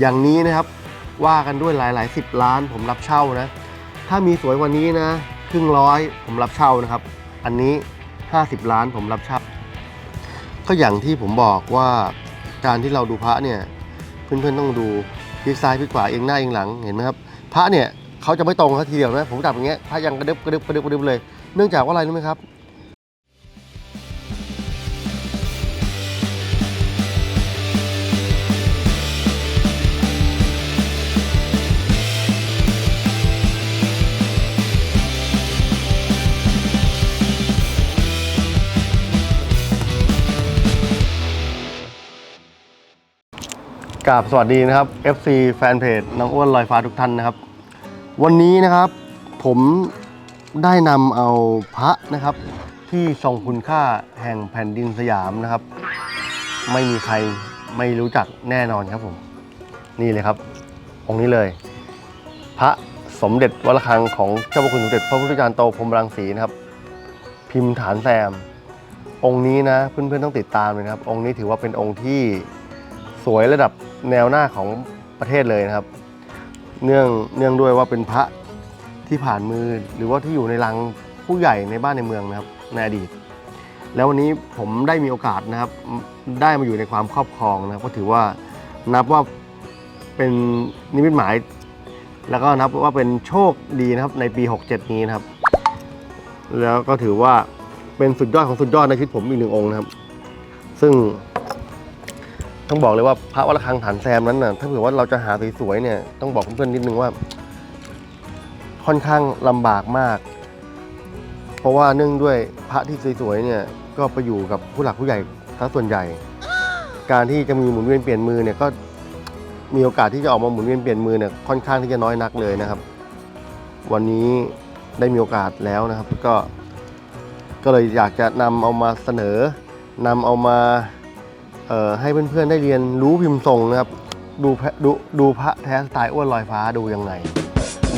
อย่างนี้นะครับว่ากันด้วยหลายหลายสิบล้านผมรับเช่านะ ถ้ามีสวยกว่านี้นะครึ่งร้อยผมรับเช่านะครับ อันนี้ 50 ล้านผมรับเช่า ก็อย่างที่ผมบอกว่าการที่เราดูพระเนี่ยเพื่อนๆต้องดูพลิกซ้ายพลิกขวาเอียงหน้าเอียงหลังเห็นไหมครับ พระเนี่ยเขาจะไม่ตรงสักทีเดียวนะผมจับอย่างเงี้ยพระยังกระดึบกระดึบกระดึบกระดึบเลย เนื่องจากว่าอะไรรู้ไหมครับ กราบสวัสดีนะครับ FC แฟนเพจน้องอ้วนลอยฟ้าทุกท่านนะครับ วันนี้นะครับผมได้นำเอาพระนะครับ ที่ทรงคุณค่าแห่งแผ่นดินสยามนะครับ ไม่มีใครไม่รู้จักแน่นอนครับผม นี่เลยครับ องค์นี้เลย พระสมเด็จวัดระฆังของเจ้าพระคุณสมเด็จพระพุทธจารย์โตพรมรังสีนะครับ พิมพ์ฐานแซม องค์นี้นะเพื่อนๆต้องติดตามเลยนะครับ องค์นี้ถือว่าเป็นองค์ที่สวยระดับ แนวหน้าของประเทศเลยนะครับ เนื่องเนื่องด้วยว่าเป็นพระที่ผ่านมือหรือว่าที่อยู่ในรังผู้ใหญ่ในบ้านในเมืองนะครับในอดีต แล้ววันนี้ผมได้มีโอกาสนะครับ ได้มาอยู่ในความครอบครองนะครับก็ถือว่านับว่าเป็นนิมิตหมาย แล้วก็นับว่าเป็นโชคดีนะครับในปี 67 นี้นะครับ แล้วก็ถือว่าเป็นสุดยอดของสุดยอดในชีวิตผมอีกหนึ่งองค์นะครับ ซึ่ง ต้องบอกเลยว่าพระวัดระฆังฐานแซมนั้นน่ะ ถ้าเผื่อว่าเราจะหาสวยๆเนี่ย ต้องบอกเพื่อนๆนิดนึงว่า ค่อนข้างลำบากมาก เพราะว่าเนื่องด้วยพระที่สวยๆเนี่ย ก็ไปอยู่กับผู้หลักผู้ใหญ่ทั้งส่วนใหญ่ การที่จะมีหมุนเวียนเปลี่ยนมือเนี่ยก็มีโอกาสที่จะออกมาหมุนเวียนเปลี่ยนมือเนี่ยค่อนข้างที่จะน้อยนักเลยนะครับ วันนี้ได้มีโอกาสแล้วนะครับ ก็ ก็เลยอยากจะนำเอามาเสนอนำเอามา ให้เพื่อนๆได้เรียนรู้พิมพ์ทรงนะครับดูดูดูพระแท้สไตล์อ้วนลอยฟ้าดูยังไง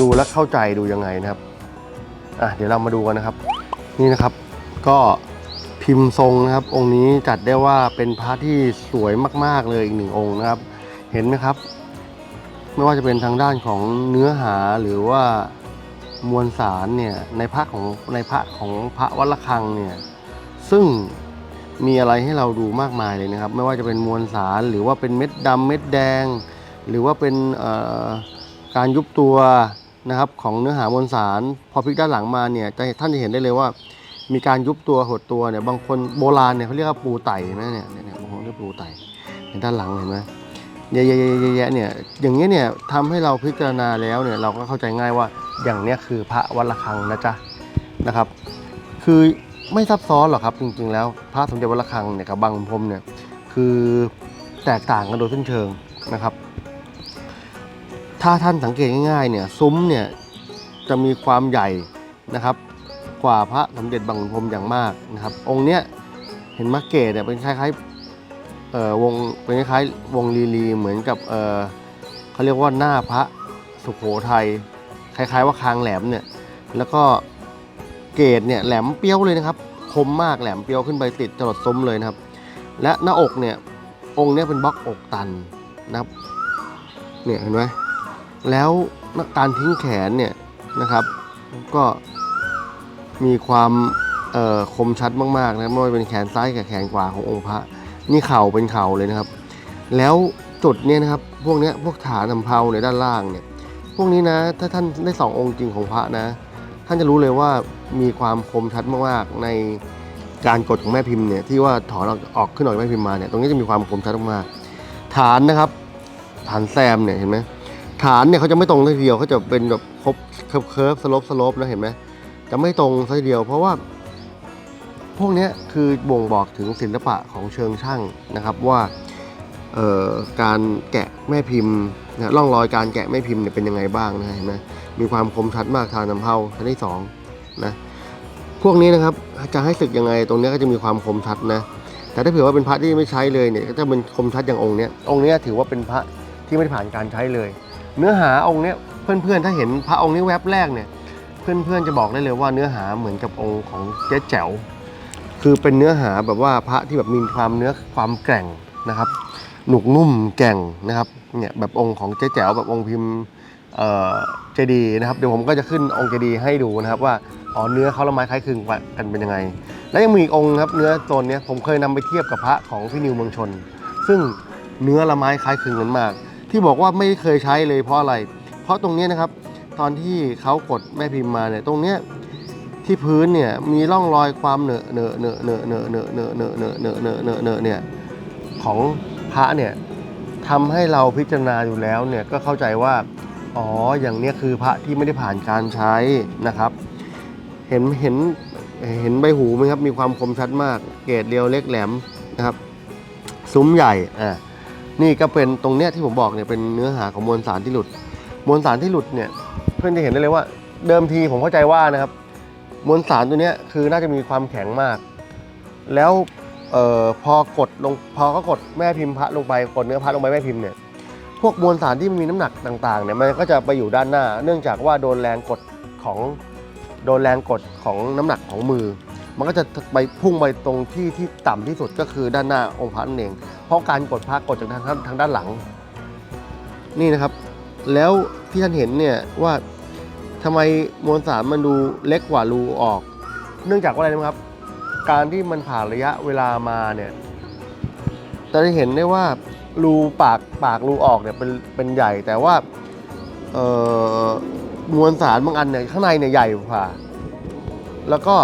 ดูแล้วเข้าใจดูยังไงนะครับอะเดี๋ยวเรามาดูกันนะครับ นี่นะครับก็พิมพ์ทรงนะครับ องค์นี้จัดได้ว่าเป็นพระที่สวยมาก ๆเลยอีกหนึ่งองค์นะครับ เห็นไหมครับ ไม่ว่าจะเป็นทางด้านของเนื้อหาหรือว่ามวลสารเนี่ยในพระของในพระของพระวัดระฆังเนี่ยซึ่ง มีอะไรให้เราดูมากมายเลยนะครับ ไม่ว่าจะเป็นมวลสารหรือว่าเป็นเม็ดดำเม็ดแดง หรือว่าเป็นการยุบตัวนะครับของเนื้อหามวลสาร พอพลิกด้านหลังมาเนี่ยท่านจะเห็นได้เลยว่า มีการยุบตัวหดตัวเนี่ยบางคนโบราณเนี่ยเขาเรียกว่าปูไตเห็นไหมเนี่ยเนี่ยบางคนเรียกปูไต่เห็นด้านหลังเห็นไหมเยอะๆๆๆเนี่ยอย่างเงี้ยเนี่ยทำให้เราพิจารณาแล้วเนี่ยเราก็เข้าใจง่ายว่าอย่างเนี้ยคือพระวัดระฆังนะจ๊ะนะครับ คือ ไม่ซับซ้อนหรอกครับจริงๆ แล้วพระสมเด็จวัดระฆังเนี่ยกับบางขุนพรมเนี่ยคือแตกต่างกันโดยสิ้นเชิงนะครับ ถ้าท่านสังเกตง่ายๆเนี่ยซุ้มเนี่ยจะมีความใหญ่นะครับ กว่าพระสมเด็จบางขุนพรมอย่างมากนะครับ องค์เนี้ยเห็นมะเกตเนี่ยเป็นคล้ายๆเอ่อวงเป็นคล้ายๆวงลีลีเหมือนกับเอ่อเขาเรียกว่าหน้าพระสุโขทัยคล้ายๆว่าคางแหลมเนี่ยแล้วก็ เกรดเนี่ยแหลมเปรี้ยวเลยนะครับ คมมากแหลมเปรี้ยวขึ้นไปติดจรดซุ้มเลยนะครับ และหน้าอกเนี่ยองค์เนี้ยเป็นบล็อกอกตันนะครับเนี่ยเห็นไหมแล้วการทิ้งแขนเนี่ยนะครับ ก็มีความคมชัดมากๆนะไม่ว่าเป็นแขนซ้ายกับแขนขวาขององค์พระ นี่เข่าเป็นเข่าเลยนะครับ แล้วจุดเนี่ยนะครับพวกเนี้ยพวกฐานนำเพาในด้านล่างเนี่ยพวกนี้นะถ้าท่านได้สององค์จริงของพระนะ ท่านจะรู้เลยว่ามีความคมชัดมากๆในการกดของแม่พิมพ์เนี่ยที่ว่าถอนออกออกขึ้นออกจากแม่พิมพ์มาเนี่ยตรงนี้จะมีความคมชัดมากๆฐานนะครับ ฐานแซมเนี่ยเห็นไหมฐานเนี่ยเขาจะไม่ตรงทีเดียวเขาจะเป็นแบบครบเคิร์ฟเคิร์ฟสโลปสโลปนะเห็นไหมจะไม่ตรงทีเดียว เพราะว่า พวกนี้คือบ่งบอกถึงศิลปะของเชิงช่างนะครับว่า การแกะแม่พิมพ์นะร่องรอยการแกะแม่พิมพ์เนี่ยเป็นยังไงบ้างนะเห็นไหมมีความคมชัดมากทางนำเข้าชั้นที่สองนะพวกนี้นะครับจะให้ศึกยังไงตรงนี้ก็จะมีความคมชัดนะแต่ถ้าเผื่อว่าเป็นพระที่ไม่ใช้เลยเนี่ยก็จะเป็นคมชัดอย่างองค์เนี้ยองค์เนี้ยถือว่าเป็นพระที่ไม่ได้ผ่านการใช้เลย เนื้อหาองค์เนี้ยเพื่อนๆถ้าเห็นพระองค์นี้แวบแรกเนี่ยเพื่อนๆจะบอกได้เลยว่าเนื้อหาเหมือนกับองค์ของเจ๊แจ๋วคือเป็นเนื้อหาแบบว่าพระที่แบบมีความเนื้อความแกร่งนะครับ หนุกนุ่มแก่งนะครับเนี่ยแบบองค์ของเจ๊แจ๋วแบบองค์พิมพ์เจดีนะครับเดี๋ยวผมก็จะขึ้นองค์เจดีให้ดูนะครับว่าอ๋อเนื้อเขาละไม้คล้ายคลึงกันเป็นยังไง และยังมีอีกองค์ครับเนื้อโซนเนี้ยผมเคยนำไปเทียบกับพระของพี่นิวเมืองชน ซึ่งเนื้อละไม้คล้ายคลึงกันมาก ที่บอกว่าไม่เคยใช้เลยเพราะอะไร เพราะตรงเนี้ยนะครับ ตอนที่เขากดแม่พิมพ์มาเนี่ยตรงเนี้ยที่พื้นเนี่ยมีร่องรอยความเหนอะเหนอะเหนอะเหนอะเหนอะเหนอะเหนอะเหนอะเหนอะเหนอะเหนอะเหนอะเหนอะเนี่ยของ ระเนี่ยทำให้เราพิจารณาอยู่แล้วเนี่ยก็เข้าใจว่า อ๋ออย่างเนี้ยคือพระที่ไม่ได้ผ่านการใช้นะครับ เห็นเห็นเห็นใบหูไหมครับมีความคมชัดมาก เกรดเรียวเล็กแหลมนะครับซุ้มใหญ่อ่านี่ก็เป็นตรงเนี้ยที่ผมบอกเนี่ยเป็นเนื้อหาของมวลสารที่หลุด มวลสารที่หลุดเนี่ยเพื่อนจะเห็นได้เลยว่า เดิมทีผมเข้าใจว่านะครับ มวลสารตัวเนี้ยคือน่าจะมีความแข็งมาก แล้ว เอ่อพอกดลงพอก็กดแม่พิมพ์พระลงไปกดเนื้อพระลงไปแม่พิมพ์เนี่ยพวกมวลสารที่มันมีน้ำหนักต่างๆเนี่ยมันก็จะไปอยู่ด้านหน้า เนื่องจากว่าโดนแรงกดของโดนแรงกดของน้ำหนักของมือ มันก็จะไปพุ่งไปตรงที่ที่ต่ำที่สุดก็คือด้านหน้าองค์พระนั่นเอง เพราะการกดพระกดจากทางทางด้านหลัง นี่นะครับ แล้วที่ท่านเห็นเนี่ยว่าทำไมมวลสารมันดูเล็กกว่ารูออก เนื่องจากว่าอะไรนะครับ การที่มันผ่านระยะเวลามาเนี่ยจะได้เห็นได้ว่ารูปากปากรูออกเนี่ยเป็นเป็นใหญ่แต่ว่าเอ่อมวลสารบางอันเนี่ยข้างในเนี่ยใหญ่กว่า แล้วก็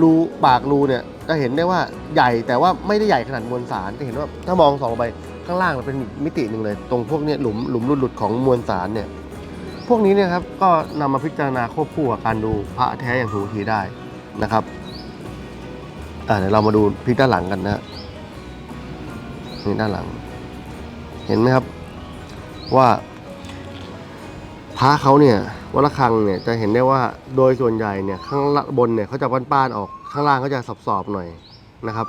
รูปากรูเนี่ยจะเห็นได้ว่าใหญ่แต่ว่าไม่ได้ใหญ่ขนาดมวลสารจะเห็นว่าถ้ามองสองไปข้างล่างมันเป็นมิติหนึ่งเลย ตรงพวกเนี้ยหลุมหลุมหลุดๆของมวลสารเนี่ยพวกนี้เนี่ยครับก็นำมาพิจารณาควบคู่กับการดูพระแท้อย่างถูกวิธีได้นะครับ อ่าเดี๋ยวเรามาดูพลิกด้านหลังกันนะนี่ด้านหลัง เห็นไหมครับ ว่าพระเขาเนี่ยวัดระฆังเนี่ยจะเห็นได้ว่าโดยส่วนใหญ่เนี่ยข้างบนเนี่ยเขาจะป้านๆออกข้างล่างเขาจะสอบๆหน่อยนะครับ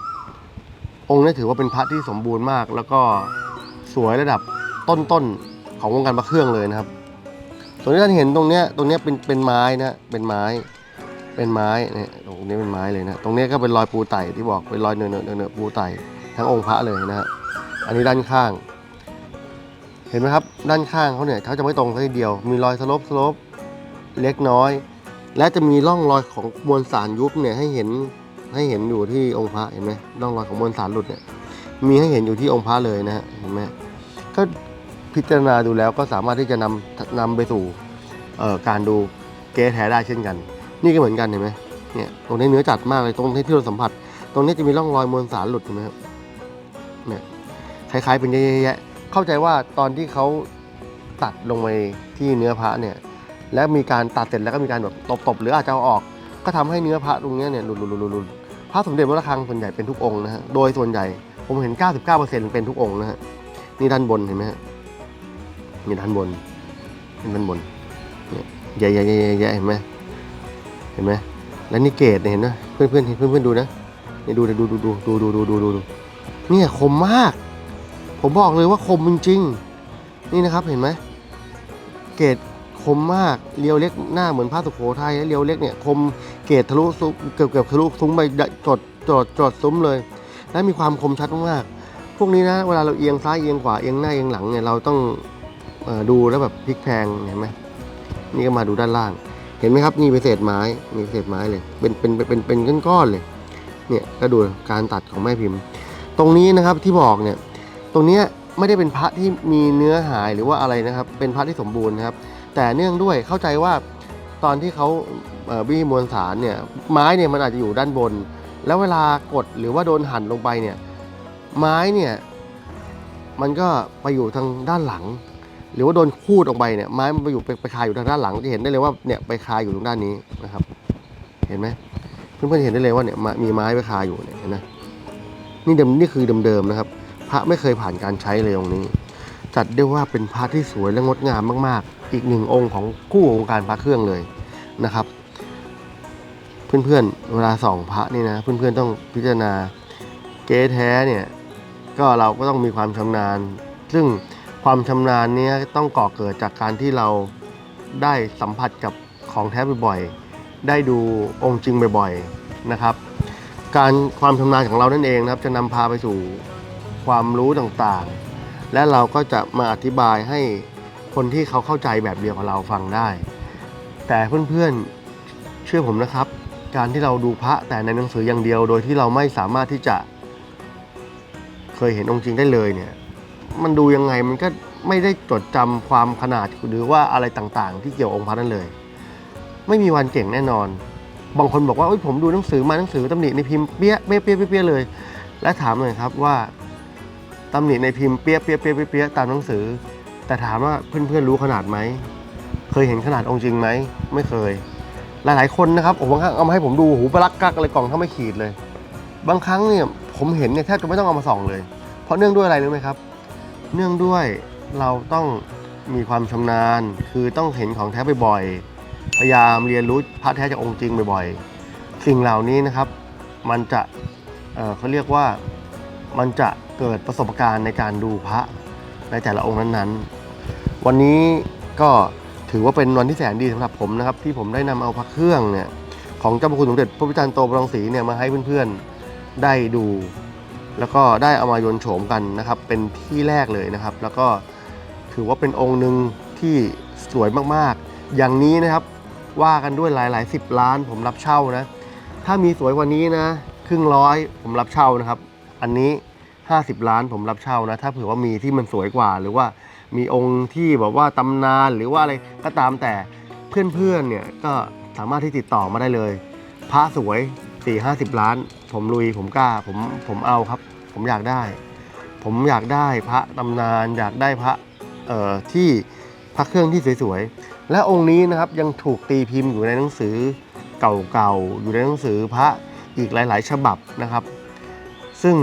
องค์นี้ถือว่าเป็นพระที่สมบูรณ์มาก แล้วก็สวยระดับต้นๆของวงการพระเครื่องเลยนะครับ ส่วนที่ท่านเห็นตรงเนี้ยตรงเนี้ยเป็นเป็นไม้นะเป็นไม้ เป็นไม้เนี่ยตรงนี้เป็นไม้เลยนะตรงนี้ก็เป็นรอยปูไต่ที่บอกเป็นรอยเนื้อเนื้อเนื้อปูไต่ทั้งองค์พระเลยนะฮะอันนี้ด้านข้าง เห็นไหมครับ ด้านข้างเขาเนี่ยเขาจะไม่ตรงสักทีเดียว มีรอยสลบสลบเล็กน้อย และจะมีร่องรอยของมวลสารยุบเนี่ยให้เห็นให้เห็นอยู่ที่องค์พระเห็นไหมร่องรอยของมวลสารหลุดเนี่ยมีให้เห็นอยู่ที่องค์พระเลยนะฮะเห็นไหมก็พิจารณาดูแล้วก็สามารถที่จะนำนำไปสู่การดูเก๊แท้ได้เช่นกัน นี่ก็เหมือนกันเห็นไหมเนี่ยตรงนี้เนื้อจัดมากเลยตรงที่ที่เราสัมผัส ตรงนี้จะมีร่องรอยมวลสารหลุดเห็นไหมครับเนี่ยคล้ายๆเป็นแยะๆเข้าใจว่าตอนที่เขาตัดลงไปที่เนื้อพระเนี่ย แล้วมีการตัดเสร็จแล้วก็มีการแบบตบๆหรืออาจจะเอาออก ก็ทำให้เนื้อพระตรงนี้เนี่ยหลุดๆๆๆพระสมเด็จวัดระฆังส่วนใหญ่เป็นทุกองค์นะฮะโดยส่วนใหญ่ผมเห็น 99%เป็นทุกองค์นะฮะนี่ด้านบนเห็นไหมฮะนี่ด้านบนนี่ด้านบนเนี่ยแย่ๆๆๆเห็นไหม เห็นไหมแล้วนี่เกรดเนี่ยเห็นไหมเพื่อนเพื่อนๆเพื่อนเพื่อนๆดูนะนี่ดูดูดูดูดูดูดูดูดูดูเนี่ยคมมาก ผมบอกเลยว่าคมจริงๆนี่นะครับเห็นไหมเกรดคมมากเรียวเล็กหน้าเหมือนผ้าสุโขทัยแล้วเรียวเล็กเนี่ยคมเกรดทะลุซุ้มเกือบเกือบทะลุซุ้มไปจดจดจดซุ้มเลย และมีความคมชัดมากๆพวกนี้นะเวลาเราเอียงซ้ายเอียงขวาเอียงหน้าเอียงหลังเนี่ยเราต้องออดูแล้วแบบพลิกแพงเห็นไหมนี่ก็มาดูด้านล่าง ห็นไหมครับนี่เป็นเศษไม้นี่เศษไม้เลยเป็นเป็นเป็นเป็นเป็นก้อนๆเลย เนี่ยก็ดูการตัดของแม่พิมพ์ ตรงนี้นะครับที่บอกเนี่ย ตรงเนี้ยไม่ได้เป็นพระที่มีเนื้อหายหรือว่าอะไรนะครับ เป็นพระที่สมบูรณ์นะครับ แต่เนื่องด้วยเข้าใจว่าตอนที่เขาบี้มวลสารเนี่ย ไม้เนี่ยมันอาจจะอยู่ด้านบน แล้วเวลากดหรือว่าโดนหั่นลงไปเนี่ย ไม้เนี่ย มันก็ไปอยู่ทางด้านหลัง หรือว่าโดนคูดออกไปเนี่ยไม้มันไปอยู่ไปคาอยู่ทางด้านหลังจะเห็นได้เลยว่าเนี่ยไปคาอยู่ตรงด้านนี้นะครับ เห็นไหมเพื่อนๆเห็นได้เลยว่าเนี่ยมีไม้ไปคาอยู่เนี่ยนไหมนี่เดิมนี่คือเดิมๆนะครับ พระไม่เคยผ่านการใช้เลยตรงนี้ จัดได้ว่าเป็นพระที่สวยและงดงามมากๆ อีกหนึ่งองค์ของคู่วงการพระเครื่องเลยนะครับ เพื่อนๆเวลาส่องพระนี่นะเพื่อนๆต้องพิจารณาเก๊แท้เนี่ยก็เราก็ต้องมีความชำนาญ ซึ่ง ความชำนาญนี้ต้องก่อเกิดจากการที่เราได้สัมผัสกับของแท้บ่อยๆ ได้ดูองค์จริงบ่อยๆนะครับ การความชำนาญของเรานั่นเองนะครับ จะนำพาไปสู่ความรู้ต่างๆ และเราก็จะมาอธิบายให้คนที่เขาเข้าใจแบบเดียวกับเราฟังได้ แต่เพื่อนๆเชื่อผมนะครับ การที่เราดูพระแต่ในหนังสืออย่างเดียว โดยที่เราไม่สามารถที่จะเคยเห็นองค์จริงได้เลยเนี่ย มันดูยังไงมันก็ไม่ได้จดจำความขนาดหรือว่าอะไรต่างๆ ที่เกี่ยวองค์พระนั้นเลย ไม่มีวันเก่งแน่นอน บางคนบอกว่าเอ้ยผมดูหนังสือมาหนังสือตำหนิในพิมพ์เปี้ยเปี้ยเปี้ยเปี้ยเลย และถามหน่อยครับว่าตำหนิในพิมพ์เปี้ยเปี้ยเปี้ยเปี้ยเปี้ยตามหนังสือ แต่ถามว่าเพื่อนๆรู้ขนาดไหมเคยเห็นขนาดองค์จริงไหมไม่เคย หลายๆคนนะครับผมบางครั้งเอามาให้ผมดูหูปลักกักอะไรกล่องถ้าไม่ขีดเลย บางครั้งเนี่ยผมเห็นเนี่ยแทบจะไม่ต้องเอามาส่องเลย เพราะเนื่องด้วยอะไรรู้ไหมครับ เนื่องด้วยเราต้องมีความชำนาญ คือต้องเห็นของแท้บ่อยๆ พยายามเรียนรู้พระแท้จากองค์จริงบ่อยๆ สิ่งเหล่านี้นะครับ มันจะเเขาเรียกว่ามันจะเกิดประสบการณ์ในการดูพระในแต่ละองค์นั้นๆ วันนี้ก็ถือว่าเป็นวันที่แสนดีสำหรับผมนะครับ ที่ผมได้นำเอาพระเครื่องเนี่ยของเจ้าพระคุณสมเด็จพระพิจารย์โตบรองศรีเนี่ยมาให้เพื่อนๆได้ดู แล้วก็ได้เอามายนโฉมกันนะครับ เป็นที่แรกเลยนะครับ แล้วก็ถือว่าเป็นองค์หนึ่งที่สวยมากๆ อย่างนี้นะครับว่ากันด้วยหลายๆสิบล้านผมรับเช่านะ ถ้ามีสวยกว่านี้นะ ครึ่งร้อยผมรับเช่านะครับ อันนี้ 50 ล้านผมรับเช่านะ ถ้าเผื่อว่ามีที่มันสวยกว่า หรือว่ามีองค์ที่แบบว่าตำนานหรือว่าอะไรก็ตามแต่เพื่อนๆเนี่ยก็สามารถที่ติดต่อมาได้เลยพระสวย 4 50ล้าน ผมลุยผมกล้าผมผมเอาครับ ผมอยากได้ ผมอยากได้พระตำนาน อยากได้พระเอ่อที่พระเครื่องที่สวยๆ และองค์นี้นะครับยังถูกตีพิมพ์อยู่ในหนังสือเก่าๆ อยู่ในหนังสือพระอีกหลายๆ ฉบับนะครับ ซึ่ง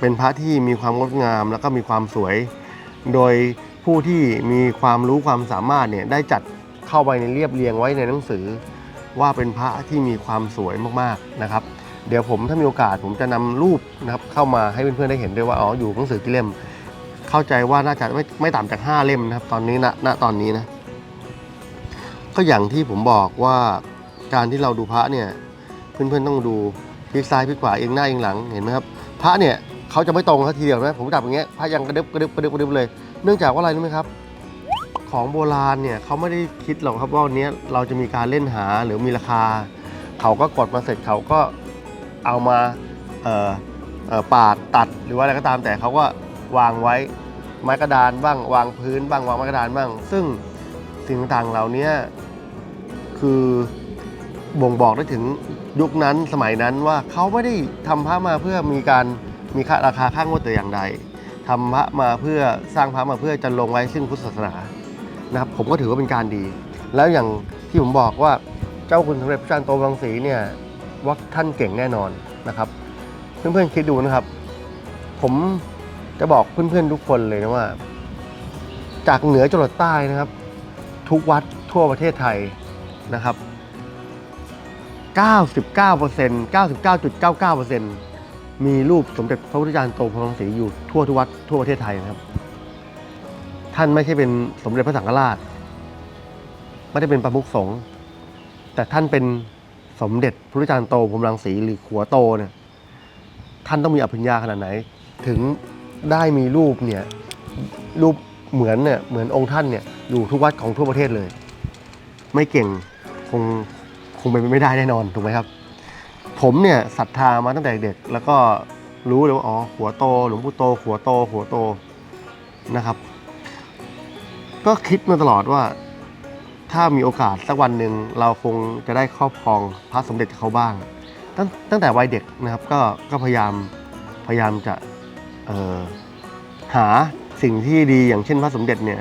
เป็นพระที่มีความงดงามแล้วก็มีความสวย โดยผู้ที่มีความรู้ความสามารถเนี่ยได้จัดเข้าไปในเรียบเรียงไว้ในหนังสือ ว่าเป็นพระที่มีความสวยมากๆนะครับ เดี๋ยวผมถ้ามีโอกาสผมจะนำรูปนะครับเข้ามาให้เพื่อนๆได้เห็นด้วยว่าอ๋ออยู่หนังสือกี่เล่ม เข้าใจว่าน่าจะไม่ไม่ต่ำจาก5เล่มนะครับ ตอนนี้ณณตอนนี้นะก็อย่างที่ผมบอกว่าการที่เราดูพระเนี่ยเพื่อนๆต้องดูพลิกซ้ายพลิกขวาเอียงหน้าเอียงหลังเห็นไหมครับพระเนี่ยเขาจะไม่ตรงเขาทีเดียวนะผมจับอย่างเงี้ยพระยังกระดึบกระดึบกระดึบกระดึบเลย เนื่องจากว่าอะไรรู้ไหมครับ ของโบราณเนี่ยเขาไม่ได้คิดหรอกครับว่าวันนี้เราจะมีการเล่นหาหรือมีราคา เขาก็กดมาเสร็จเขาก็เอามาเอ่อเอ่อปาดตัดหรือว่าอะไรก็ตามแต่เขาก็วางไว้ไม้กระดานบ้างวางพื้นบ้างวางไม้กระดานบ้าง ซึ่งสิ่งต่างๆเหล่านี้คือบ่งบอกได้ถึงยุคนั้นสมัยนั้นว่าเขาไม่ได้ทำพระมาเพื่อมีการมีค่าราคาข้างงวดแต่อย่างใดทำพระมาเพื่อสร้างพระมาเพื่อจะลงไว้ซึ่งพุทธศาสนา นะครับผมก็ถือว่าเป็นการดี แล้วอย่างที่ผมบอกว่าเจ้าคุณสมเด็จพระจันทร์โตบรังสีเนี่ยว่าท่านเก่งแน่นอนนะครับเพื่อนๆคิดดูนะครับ ผมจะบอกเพื่อนๆทุกคนเลยนะว่า จากเหนือจรดใต้นะครับ ทุกวัดทั่วประเทศไทยนะครับ 99% 99.99%มีรูปสมเด็จพระพุทธจารย์โตพระรังสีอยู่ทั่วทุกวัดทั่วประเทศไทยนะครับ ท่านไม่ใช่เป็นสมเด็จพระสังฆราช ไม่ได้เป็นประมุขสงฆ์แต่ท่านเป็นสมเด็จพระจารย์โตพรมรังสีหรือขัวโตเนี่ยท่านต้องมีอภิญญาขนาดไหน ถึงได้มีรูปเนี่ยรูปเหมือนเนี่ยเหมือนองค์ท่านเนี่ยอยู่ทุกวัดของทั่วประเทศเลย ไม่เก่งคงคงเป็นไปไม่ได้แน่นอนถูกไหมครับ ผมเนี่ยศรัทธามาตั้งแต่เด็ก แล้วก็รู้เลยว่าอ๋อหัวโต หลวงปู่โตหัวโตหัวโตนะครับ ก็คิดมาตลอดว่า ถ้ามีโอกาสสักวันหนึ่งเราคงจะได้ครอบครองพระสมเด็จเขาบ้าง ตั้งตั้งแต่วัยเด็กนะครับก็ก็พยายามพยายามจะหาสิ่งที่ดีอย่างเช่นพระสมเด็จเนี่ย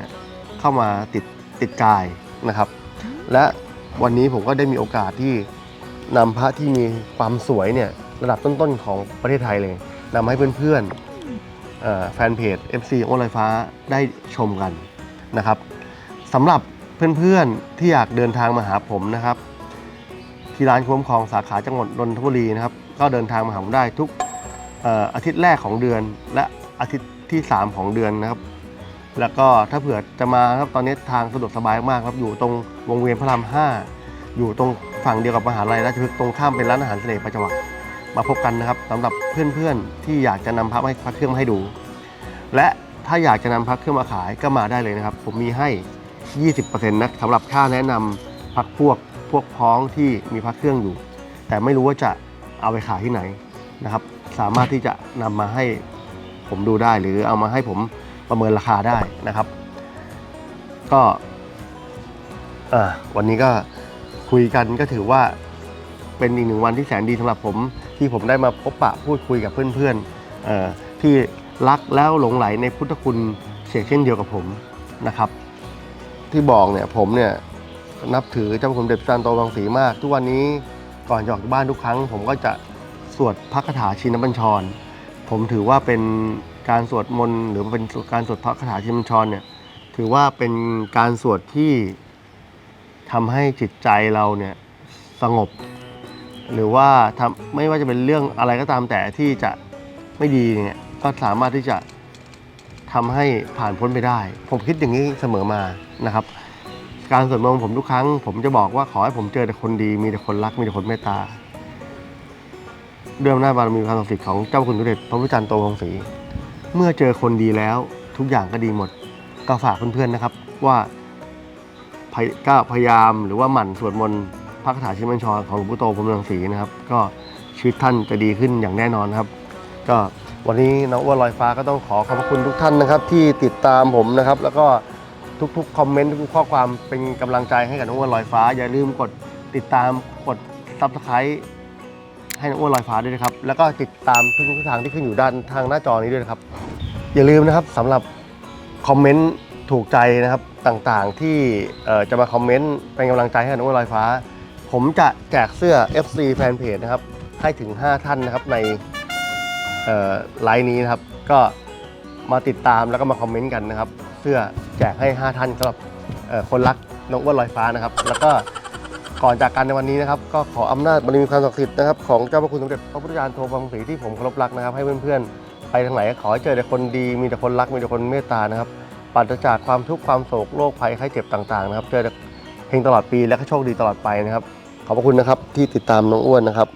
เข้ามาติดติดกายนะครับ และวันนี้ผมก็ได้มีโอกาสที่นำพระที่มีความสวยเนี่ยระดับต้นๆของประเทศไทยเลยนำให้เพื่อนๆเอ่อแฟนเพจ FC โอลอยฟ้าได้ชมกัน นะครับสำหรับเพื่อนๆที่อยากเดินทางมาหาผมนะครับ ที่ร้านคุ้มครองสาขาจังหวัดนนทบุรีนะครับ ก็เดินทางมาหาผมได้ทุกอาทิตย์แรกของเดือน และอาทิตย์ที่ 3 ของเดือนนะครับ แล้วก็ถ้าเผื่อจะมาครับตอนนี้ทางสะดวกสบายมากครับอยู่ตรงวงเวียนพระราม5อยู่ตรงฝั่งเดียวกับมหาลัยราชพฤกษ์ตรงข้ามเป็นร้านอาหารเสน่ห์ประจวักมาพบกันนะครับสำหรับเพื่อนๆที่อยากจะนำพระให้พระเครื่องมาให้ดู และ ถ้าอยากจะนำพักเครื่องมาขายก็มาได้เลยนะครับ ผมมีให้ 20%นะสำหรับค่าแนะนำพักพวกพวกพ้องที่มีพักเครื่องอยู่ แต่ไม่รู้ว่าจะเอาไปขายที่ไหนนะครับ สามารถที่จะนำมาให้ผมดูได้หรือเอามาให้ผมประเมินราคาได้นะครับ ก็วันนี้ก็คุยกันก็ถือว่าเป็นอีกหนึ่งวันที่แสนดีสำหรับผม ที่ผมได้มาพบปะพูดคุยกับเพื่อนๆเอ่อที่ รักแล้วหลงไหลในพุทธคุณเสียเช่นเดียวกับผมนะครับ ที่บอกเนี่ยผมเนี่ยนับถือเจ้าคุณเด็จพระจันต์โตบางสีมาก ทุกวันนี้ก่อนจะออกจากบ้านทุกครั้ง ผมก็จะสวดพระคาถาชินบัญชร ผมถือว่าเป็นการสวดมนต์หรือเป็นการสวดพระคาถาชินบัญชรเนี่ยถือว่าเป็นการสวดที่ทำให้จิตใจเราเนี่ยสงบ หรือว่าทำไม่ว่าจะเป็นเรื่องอะไรก็ตามแต่ที่จะไม่ดีเนี่ย ก็สามารถที่จะทำให้ผ่านพ้นไปได้ ผมคิดอย่างนี้เสมอมานะครับ การสวดมนต์ผมทุกครั้ง ผมจะบอกว่าขอให้ผมเจอแต่คนดี มีแต่คนรัก มีแต่คนเมตตาด้วยอำนาจบารมีความศักดิ์สิทธิ์ของเจ้าคุณสมเด็จพระพุทธจันทร์โตคงศรีเมื่อเจอคนดีแล้วทุกอย่างก็ดีหมด ก็ฝากเพื่อนๆนะครับว่าก็พยายามหรือว่าหมั่นสวดมนต์พระคาถาชินบัญชรของหลวงปู่โตพรมรังสีนะครับ ก็ชีวิตท่านจะดีขึ้นอย่างแน่นอนครับ ก็ วันนี้น้องอ้วนลอยฟ้าก็ต้องขอขอบคุณทุกท่านนะครับ ที่ติดตามผมนะครับ แล้วก็ทุกๆคอมเมนต์ทุกๆข้อความเป็นกำลังใจให้กับน้องอ้วนลอยฟ้า อย่าลืมกดติดตามกดซับสไครต์ให้น้องอ้วนลอยฟ้าด้วยนะครับ แล้วก็ติดตามทุกๆทางที่ขึ้นอยู่ด้านทางหน้าจอนี้ด้วยนะครับ อย่าลืมนะครับสำหรับคอมเมนต์ถูกใจนะครับต่างๆที่เอ่อจะมาคอมเมนต์เป็นกำลังใจให้กับน้องอ้วนลอยฟ้า ผมจะแจกเสื้อ FC Fanpage นะครับให้ถึง 5 ท่านนะครับใน ไลน์นี้นะครับ ก็มาติดตามแล้วก็มาคอมเมนต์กันนะครับ เสื้อแจกให้ 5 ท่านสำหรับคนรักนกอ้วนลอยฟ้านะครับ แล้วก็ก่อนจากกันในวันนี้นะครับ ก็ขออำนาจบารมีความศักดิ์สิทธิ์นะครับของเจ้าพระคุณสมเด็จพระพุทธญาณโทบังสีที่ผมเคารพรักนะครับ ให้เพื่อนๆ ไปทางไหนก็ขอให้เจอแต่คนดีมีแต่คนรักมีแต่คนเมตตานะครับปราศจากความทุกข์ความโศกโรคภัยไข้เจ็บต่างๆนะครับเจอแต่เฮงตลอดปีและก็โชคดีตลอดไปนะครับ ขอบพระคุณนะครับที่ติดตามน้องอ้วนนะครับ